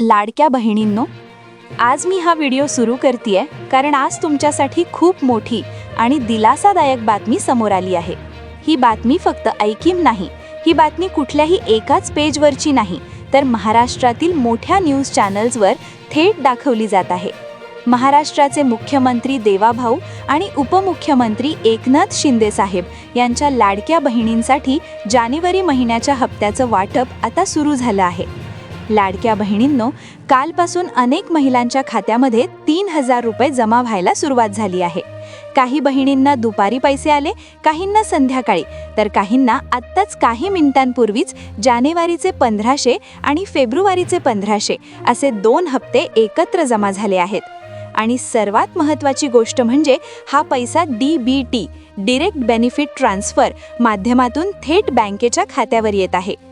लाडक्या बहिणींनो आज मी हा व्हिडिओ सुरू करते कारण आज तुमच्यासाठी खूप मोठी आणि दिलासादायक बातमी समोर आली आहे. ही बातमी फक्त ऐकीम नाही ही बातमी कुठल्याही एकाच पेजवरची नाही तर महाराष्ट्रातील मोठ्या न्यूज चॅनल्सवर थेट दाखवली जात आहे. महाराष्ट्राचे मुख्यमंत्री देवाभाऊ आणि उपमुख्यमंत्री एकनाथ शिंदे साहेब यांच्या लाडक्या बहिणींसाठी जानेवारी महिन्याच्या हप्त्याचं वाटप आता सुरू झालं आहे. लाडक्या बहिणींनो कालपासून अनेक महिलांच्या खात्यामध्ये तीन हजार रुपये जमा व्हायला सुरुवात झाली आहे. काही बहिणींना दुपारी पैसे आले काहींना संध्याकाळी. तर काहींना आत्ताच काही मिनिटांपूर्वीच जानेवारीचे पंधराशे आणि फेब्रुवारीचे पंधराशे असे दोन हप्ते एकत्र जमा झाले आहेत. आणि सर्वात महत्त्वाची गोष्ट म्हणजे हा पैसा D B T direct benefit transfer माध्यमातून थेट बँकेच्या खात्यावर येत आहे.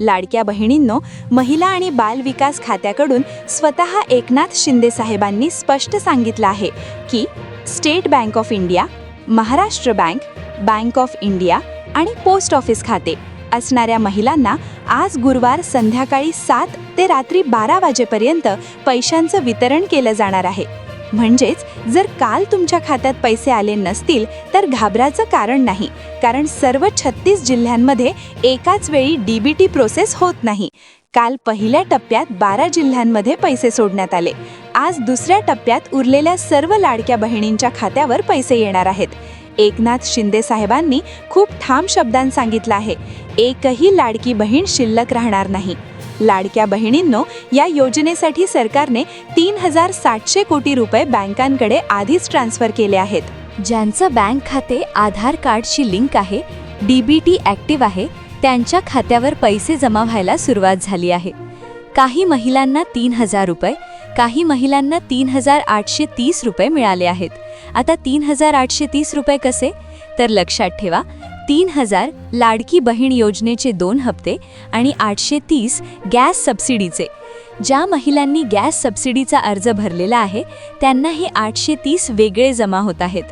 लाडक्या बहिणींनो महिला आणि बाल विकास खात्याकडून स्वतः एकनाथ शिंदे साहेबांनी स्पष्ट सांगितलं आहे की State Bank of India Maharashtra Bank Bank of India आणि पोस्ट ऑफिस खाते असणाऱ्या महिलांना आज गुरुवार संध्याकाळी सात ते रात्री बारा वाजेपर्यंत पैशांचं वितरण केलं जाणार आहे. म्हणजेच जर काल तुमच्या खात्यात पैसे आले नसतील तर घाबराचं कारण नाही. कारण सर्व छत्तीस जिल्ह्यांमध्ये एकाच वेळी डी बी टी प्रोसेस होत नाही. काल पहिल्या टप्प्यात बारा जिल्ह्यांमध्ये पैसे सोडण्यात आले. आज दुसऱ्या टप्प्यात उरलेल्या सर्व लाडक्या बहिणींच्या खात्यावर पैसे येणार आहेत. एकनाथ शिंदे साहेबांनी खूप ठाम शब्दांत सांगितलं आहे एकही लाडकी बहीण शिल्लक राहणार नाही. लाडक्या बहिणींनो या योजनेसाठी सरकारने तीन हजार सातशे कोटी रुपये बँकांकडे आधीच ट्रान्स्फर केले आहेत. ज्यांचं बँक खाते आधार कार्डशी लिंक आहे डी बी टी ॲक्टिव्ह आहे त्यांच्या खात्यावर पैसे जमा व्हायला सुरुवात झाली आहे. काही महिलांना तीन हजार रुपये काही महिलांना तीन हजार आठशे तीस रुपये मिळाले आहेत. आता तीन हजार आठशे तीस रुपये कसे? तर लक्षात ठेवा तीन हजार लाडकी बहीण योजनेचे दोन हप्ते आणि आठशे तीस गॅस सबसिडीचे. ज्या महिलांनी गॅस सबसिडीचा अर्ज भरलेला आहे त्यांना हे आठशे तीस वेगळे जमा होत आहेत.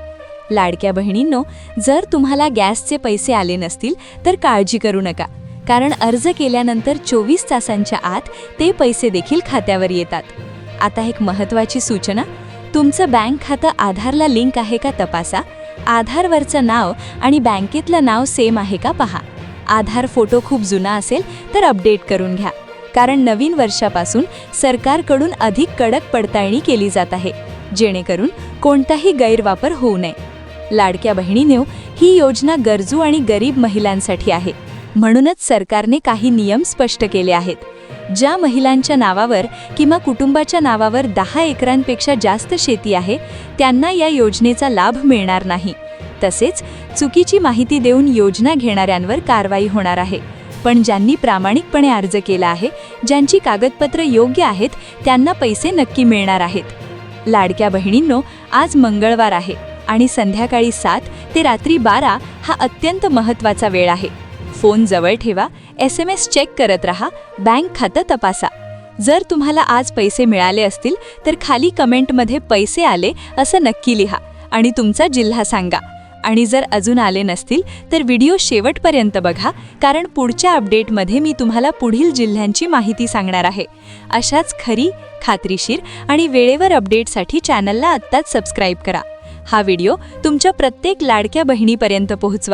लाडक्या बहिणींनो जर तुम्हाला गॅसचे पैसे आले नसतील तर काळजी करू नका. कारण अर्ज केल्यानंतर चोवीस तासांच्या आत ते पैसे देखील खात्यावर येतात. आता एक महत्त्वाची सूचना. तुमचं बँक खातं आधारला लिंक आहे का तपासा. आधारवरचं नाव आणि बँकेतलं नाव सेम आहे का पहा. आधार फोटो खूप जुना असेल तर अपडेट करून घ्या. कारण नवीन वर्षापासून सरकारकडून अधिक कडक पडताळणी केली जात आहे. जेणेकरून कोणताही गैरवापर होऊ नये. लाडक्या बहिणीनेव ही योजना गरजू आणि गरीब महिलांसाठी आहे. म्हणूनच सरकारने काही नियम स्पष्ट केले आहेत. ज्या महिलांच्या नावावर किंवा कुटुंबाच्या नावावर दहा एकरांपेक्षा जास्त शेती आहे त्यांना या योजनेचा लाभ मिळणार नाही. तसेच चुकीची माहिती देऊन योजना घेणाऱ्यांवर कारवाई होणार आहे. पण ज्यांनी प्रामाणिकपणे अर्ज केला आहे ज्यांची कागदपत्र योग्य आहेत त्यांना पैसे नक्की मिळणार आहेत. लाडक्या बहिणींनो आज मंगळवार आहे आणि संध्याकाळी सात ते रात्री बारा हा अत्यंत महत्त्वाचा वेळ आहे. फोन जवळ ठेवा एस एम एस चेक करत रहा बँक खातं तपासा. जर तुम्हाला आज पैसे मिळाले असतील तर खाली कमेंटमध्ये पैसे आले असं नक्की लिहा आणि तुमचा जिल्हा सांगा. आणि जर अजून आले नसतील तर व्हिडिओ शेवटपर्यंत बघा कारण पुढच्या अपडेटमध्ये मी तुम्हाला पुढील जिल्ह्यांची माहिती सांगणार आहे. अशाच खरी खात्रीशीर आणि वेळेवर अपडेटसाठी चॅनलला आत्ताच सबस्क्राईब करा. हा व्हिडिओ तुमच्या प्रत्येक लाडक्या बहिणीपर्यंत पोहोचवा.